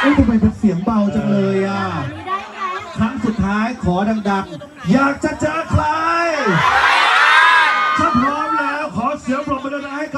เอ้ยทำไมเป็นเสียงเบาจังเลยอะได้ไหมครั้งสุดท้ายขอดังๆ อยากจะเจอใคร ถ้าพร้อมแล้วขอเสียงปรบมือดังๆให้กับ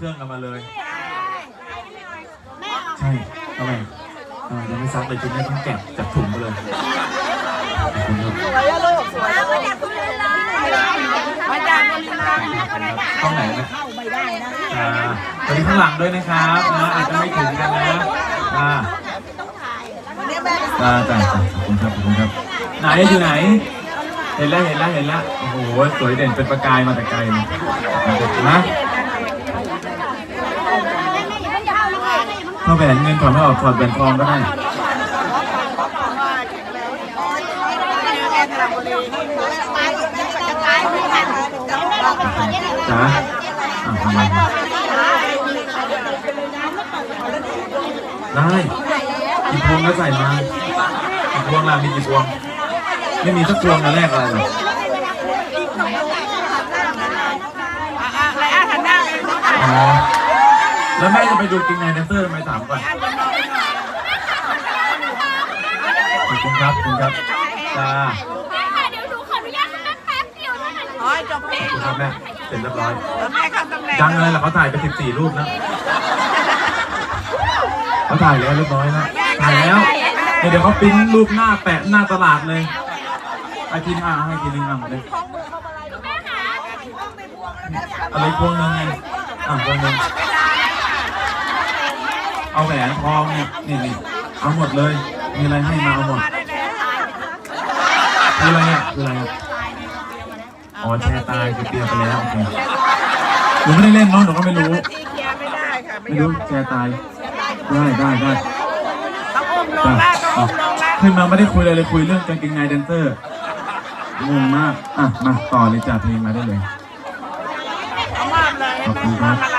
เครื่องกันมาเลย ใช่ทำไมอ่ายังไม่ซักเลยชุดนี้ต้องแกะจากถุงมาเลยขอบคุณครับมาจากบริษัทห้องไหนนะอ่าสวัสดีข้างหลังด้วยนะครับนะอาจจะไม่ถึงกันนะอ่าจ้าจ้าจ้าขอบคุณครับขอบคุณครับ ไหนอยู่ไหน เห็นแล้วเห็นแล้วเห็นแล้วโอ้โหสวยเด่นเป็นประกายมาแต่ไกลเลยนะ ถ้าแหวนเงินถอดไม่ออกถอดแหวนทองก็ได้จ้าอ่าทำไมได้กี่พวงก็ใส่มากี่พวงล่ะมีกี่พวง ไม่มีสักพวงนะแรกอะไรหรอไรอาหันหน้าไปอ๋อ แล้วแม่จะไปดูกินไงแดนเซอร์ทำไมถามก่อนขอบคุณครับขอบคุณครับจ้าเดี๋ยวหนูขออนุญาตนั่งแป๊บเดียวนะคะอ๋อจบเพลงขอบคุณครับแม่เสร็จเรียบร้อยแล้วแม่เข้าตำแหน่งจังเลยเหรอเขาถ่ายไป14รูปนะเขาถ่ายแล้วเรียบร้อยแล้วถ่ายแล้วเดี๋ยวเดี๋ยวเขาปริ้นรูปหน้าแปะหน้าตลาดเลยไอทีมอะให้ทีนึงอะเลยแม่คะอะไรพวงหนึงไงอะพวงหนึง เอาแหวนทองเนี่ยนี่นี่เอาหมดเลย มีอะไรให้มาเอาหมดคืออะไรเนี่ยคืออะไรอะอ๋อแชร์ตายคือเตรียมไปแล้วโอเคหนูไม่ได้เล่นเนาะหนูก็ไม่รู้ ที่เคลียร์ไม่ได้ค่ะไม่ไม่ยอรู้มแชร์ตาย ได้ได้ได้ต้องอุ้มลงละต้องอุ้มลงละขึ้นมาไม่ได้คุยอะไรเลยคุยเรื่องกางเกงในแดนเซอร์งงมาก อะ มาต่อเลยจ้าเพลงมาได้เลย เอามอบเลยไม่ต้องทำอะไร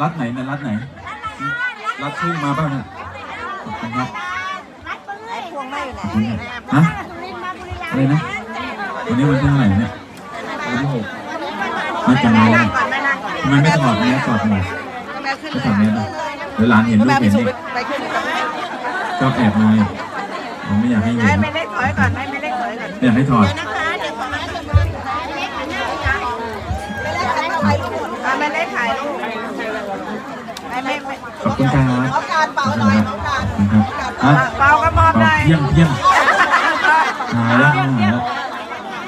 รัฐไหนเนี่ยรัฐไหน รัฐชื่อมาบ้างเนี่ยขอบคุณครับพวงไม่อยู่ไหนฮะอะไรนะวันนี้วันที่เท่าไหร่เนี่ยวันที่หกไม่จำไม่ได้ก่อนไม่นั่งก่อนทำไมไม่ถอดแมสถอดหมวกแม่ขึ้นไม่เลถอดแมยสอะเดี๋ยวหลานเห็นลูกแม่ไปเห็นสูเด็กไปขึ้นก่อนชอบแอบมาเลยผมไม่อยากให้เห็ให้นไม่ได้ถอยก่อนให้ไม่ได้ถอยก่อนอยากให้ถอดนะคะเดี๋ยวขอมาชมไม่ได้ถ่ายรูปไม่ไม่ไม่ ขอบคุณครับเอาการเป่าหน่อยเอาการนะครับฮะเป่ากระบอกหน่อยเยี่ยมเยี่ยมหายแล้วหายแล้ว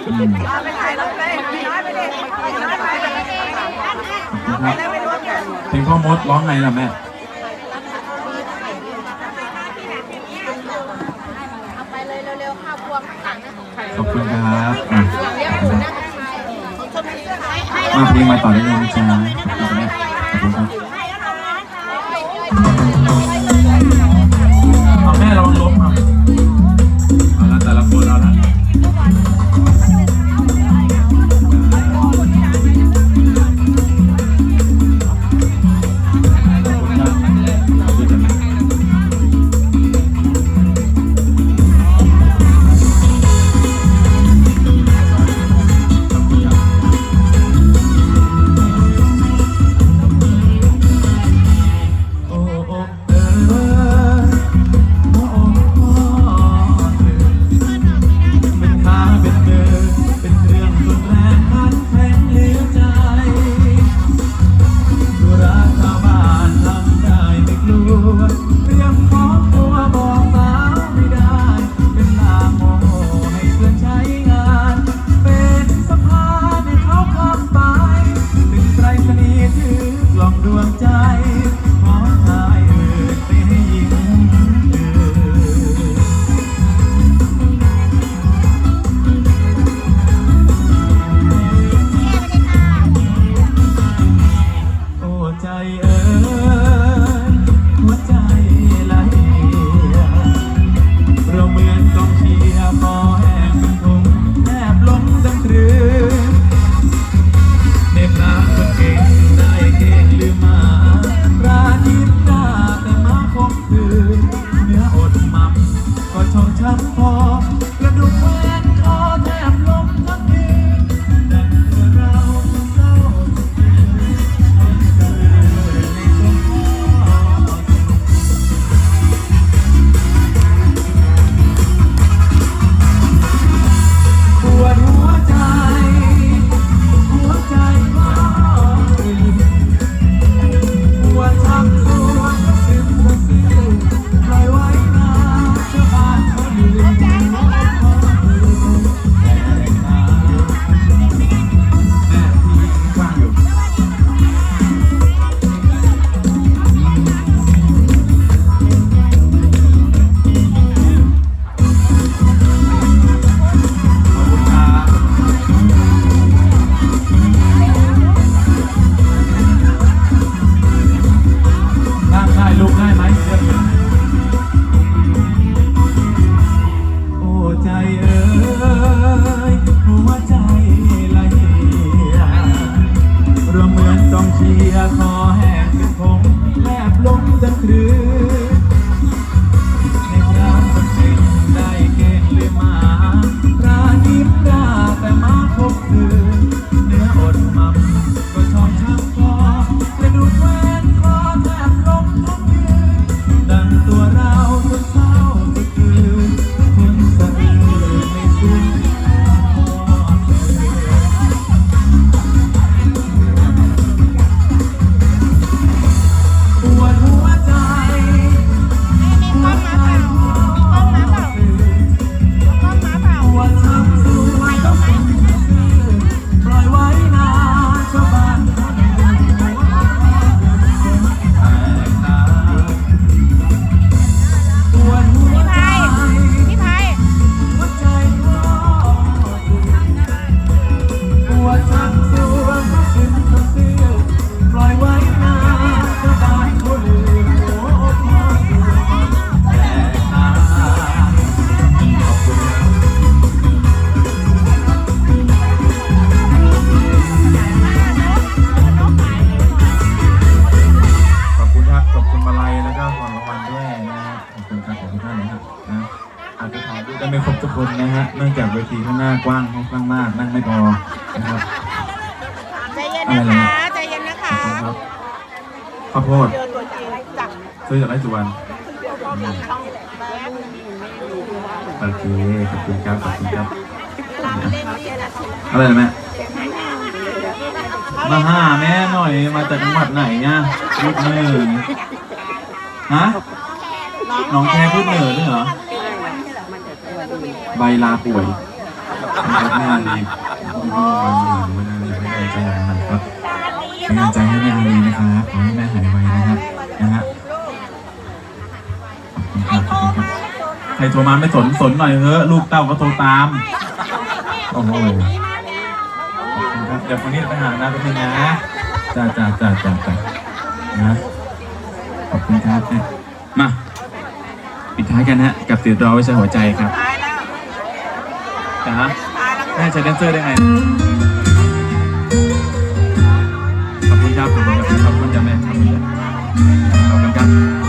อืมเอาไปถ่ายรูปเลยน้อยไปดิน้อยไปเลยขอบคุณครับแล้วไม่รู้เนี่ยเพลงพ่อมดร้องไงล่ะแม่ขอบคุณครับอะมาเพลงมาต่อได้เลยนะจ๊ะขอบคุณครับ โอเคขอบคุณครับขอบคุณครับอะไรนะแม่มาหาแม่หน่อยมาจากจังหวัดไหนเนี่ยพูดเหนือฮะน้องแค่พูดเหนือด้วยเหรอใบลาป่วยนะครับแม่อาลีวันหนึ่งวันหนึ่งไม่ได้ใจหายครับเป็นกำลังใจให้แม่อาลีนะครับขอให้แม่หาย ใครโทรมาไม่สนสนหน่อยเฮ้อลูกเต้าก็โทรตามโอ้โหเดี๋ยวคนนี้ไปหาหน้าไปเป็นะจ้าจ้าจ้าจ้าจ้านะขอบคุณครับมาปิดท้ายกันฮะกับติดรอไว้ใช้หัวใจครับจ้าแม่ใช้แดนเซอร์ได้ไงขอบคุณครับขอบคุณครับขอบคุณจ้าแม่ขอบคุณจ้าขอบคุณครับ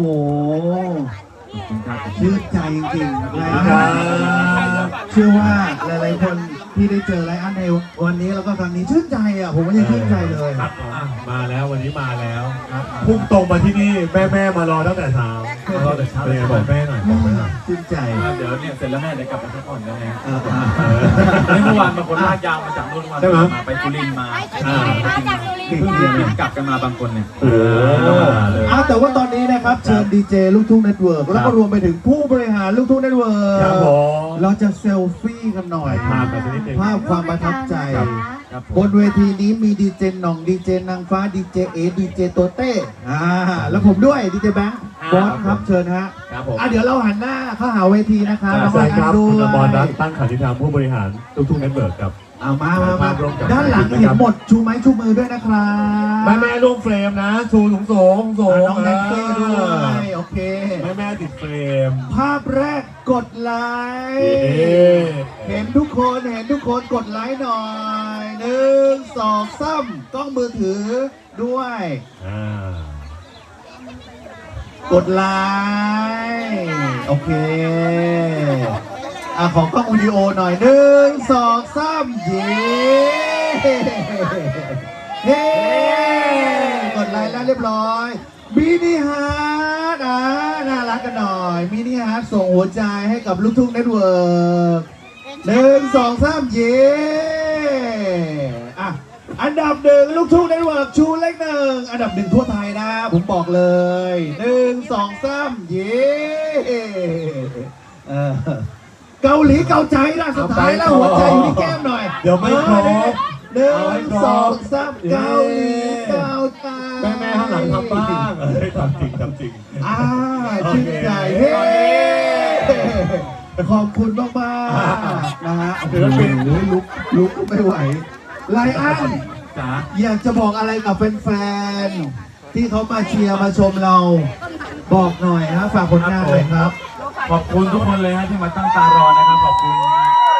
โอ้โหชื่นใจจริงๆนะคครัรับบเชื่อว่าหลายๆคน ที่ได้เจอไลอ้อนในวันนี้แล้วก็ครั้งนี้ชื่นใจอะผมก็ยังชื่นใจเลยครับอะมาแล้ววันนี้มาแล้วพุ่งตรงมาที่นี่แม่แม่ๆมารอตั้งแต่เช้ารอแต่เช้าเป็นไงบอกแม่หน่อยบอกแม่หน่อย ชื่นใจ เดี๋ยวเนี่ยเสร็จแล้วแม่เดี๋ยวกลับไปพักผ่อนกันไงเออนี่เมื่อวานบางคนลากยาวมาจากนู่นมาใช่ไหม มาไปจุลินทร์มาอ่าเพิ่งเพิ่งกลับกันมาบางคนเนี่ยโอ้เลย อะแต่ว่าตอนนี้นะครับ เชิญดีเจลูกทุ่งเน็ตเวิร์กแล้วก็รวมไปถึงผู้บริหารลูกทุ่งเน็ตเวิร์ครับกผมเราจะเซลฟี่กันหน่อยภาพกันสักนิดนึงภาพความประทับใจ ครับ ครับผบมนเวทีนี้มีดีเจหน่องดีเจนางฟ้าดีเจเอดีเจโตเต้อ่าแล้วผมด้วยดีเจแบงค์บอสครับเชิญฮะครับผม อะเดี๋ยวเราหันหน้าเข้าหาเวทีนะคะน้องใช่ครับดูคุณอมรรัตน์ตั้งขันธิธรรมผู้บริหารทุกทุกเน็ตเวิร์กครับ เอามามามาภาพร่วมกับด้านหลังเห็นหมดชูไม้ชูมือด้วยนะครับแม่แม่ๆร่วมเฟรมนะชูสูงสูงสูงอะน้องแดนเซอร์ด้วยโอเคแม่แม่ๆติดเฟรม ภาพแรกกดไลเอ๊ค์ะเห็นทุกคนเห็นทุกคนกดไลค์หน่อยหนึ่งสองสามกล้องมือถือด้วยอ่ากดไลค์โอเค อะของกล้องวิดีโอหน่อยหนึ่งสองสามเย้เฮ้กดไลค์แล้วเรียบร้อยมินิฮาร์ดอะน่ารักกันหน่อยมินิฮาร์ดส่งหัวใจให้กับลูกทุ่งเน็ตเวิร์กหนึ่งสองสามเย้อะอันดับหนึ่งลูกทุ่งเน็ตเวิร์กชูเลขหนึ่งอันดับหนึ่งทั่วไทยนะ ผมบอกเลยหนึ่งสองสามเย้เออ เกาหลีเกาใจล่ะสุดท้ายแล้วหัวใจอยู่ที่แก้มหน่อยเดี๋ยวไม่ครบหนึ่เอาให้งครบสองสามเกาหลีเกาใจแม่แม่ๆข้างหลังทำบ้างเอ้ยทำจริงทำจริง อ่าโอเคชื่นใจเฮ้ขอบคุณมากมากๆนะฮะศิลปินโอ้โหลุกลุกไม่ไหวไลอ้อน จ๋าอยากจะบอกอะไรกับแฟนๆ ที่เขามาเชียร์มาชมเรา บอกหน่อยฮะฝากผลงานหน่อยครับ ขอบคุณทุกคนเลยฮะที่มาตั้งตารอนะครับ ขอบคุณ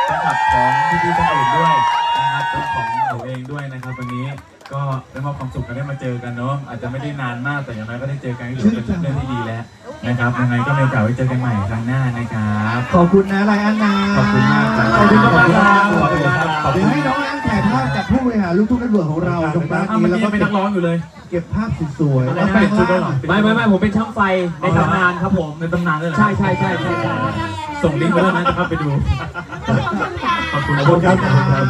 แฟนคลับของพี่ๆท่านอื่นด้วยนะครับและของหนูเองด้วยนะครับ วันนี้ก็ได้มอบความสุขกันได้มาเจอกันเนาะอาจจะไม่ได้นานมากแต่อย่างน้อยก็ได้เจอกันก็ถือว่าเป็นเรื่องที่ดีแล้วนะครับยังไงก็มีโอกาสไว้เจอกันใหม่ครั้งหน้านะครับ ขอบคุณนะไลอ้อนนะขอบคุณมากครับขอบคุณมากครับขอบคุณมากครับ เดี๋ยวให้น้อง ลูกทุ่งเน็ตเวิร์กของเราตรงด้านอ้าวเมื่นี้อแล้วกี้ก็ยังเป็นนักร้องอยู่เลย เก็บภาพสวยๆอะไรแล้วนะแปลงเป็นชุดด้วยเหรอร่างไม่ไม่ไม่ผมเป็นช่างไฟในตำนานครับผม ในตำนานเลยเหรอใช่ใช่ใช่ใช่ใช่ส่งลิงก์ไปแล้วนะจะเข้าไปดู ขอบคุณขอบคุณครับขอบคุณครับ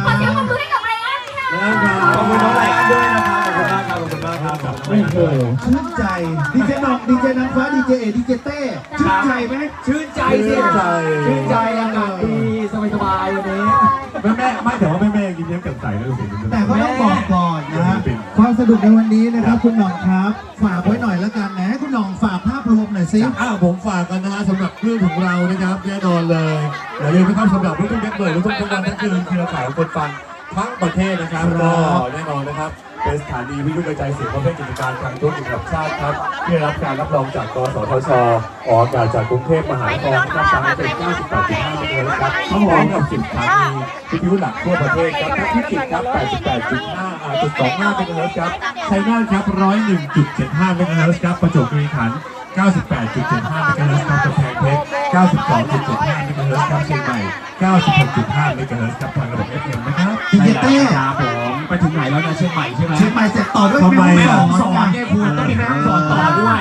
ขอเสียงปรบมือให้กับไรอันค่ะขอบคุณน้องไลอ้อนด้วยนะครับ ขอบคุณมากครับ ขอบคุณมากครับโอ้โหชื่นใจดีเจน้องดีเจนางฟ้าดีเจเอดีเจเต้ชื่นใจไหม ชื่นใจสิชื่นใจ ชื่นใจอากาศดีสบายสบายๆวันนี้ แม่แม่ๆไม่แต่ว่าแม่ ก็ต้องบอกก่อนนะฮะความสนุกในวันนี้นะครับ คุณหน่องครับ ฝากไว้หน่อยแล้วกันนะให้คุณหน่องฝากภาพรวมหน่อยสิอ้าวผมฝากกันนะฮะสำหรับเรื่องของเรานะครับแน่นอนเลยอย่าลืมนะครับสำหรับลูกทุ่งเน็ตเวิร์กลูกทุ่งทุกวันทั้งคืนเครือข่ายของคนฟังทั้งประเทศนะครับครัก็บแน่นอนนะครับ เป็นสถานีวิทยุกระจายเสียงประเภทกิจการทางธุรกิจระดับชาติครับที่ได้รับการรับรองจากกสทช ออกอากาศจากกรุงเทพมหานครครับสายเป็น 98.5เมกะเฮิรตซ์ครับพร้อมกับ10สถานีวิทยุหลักทั่วประเทศครับทั้งพิจิตรครับ 88.5อ่าจุด25เมกะเฮิรตซ์ครับชัยนาทครับ 101.75เมกะเฮิรตซ์ครับประจวบคีรีขันธ์98.75เมกะเฮิรตซ์ครับกำแพงเพชร 92.75เมกะเฮิรตซ์ครับเชียงใหม่ 96.5เมกะเฮิรตซ์ครับทางระบบ FM นะครับดีเจเต้ครับผม ไปถึงไหนแล้วนะเชียงใหม่ใช่ไหมเชียงใหม่เสร็จต่อด้วยทำไม แม่อะฮ่องสอนสอนเนี่ยคุณต้องมีแม่ห้องสอนต่อด้วย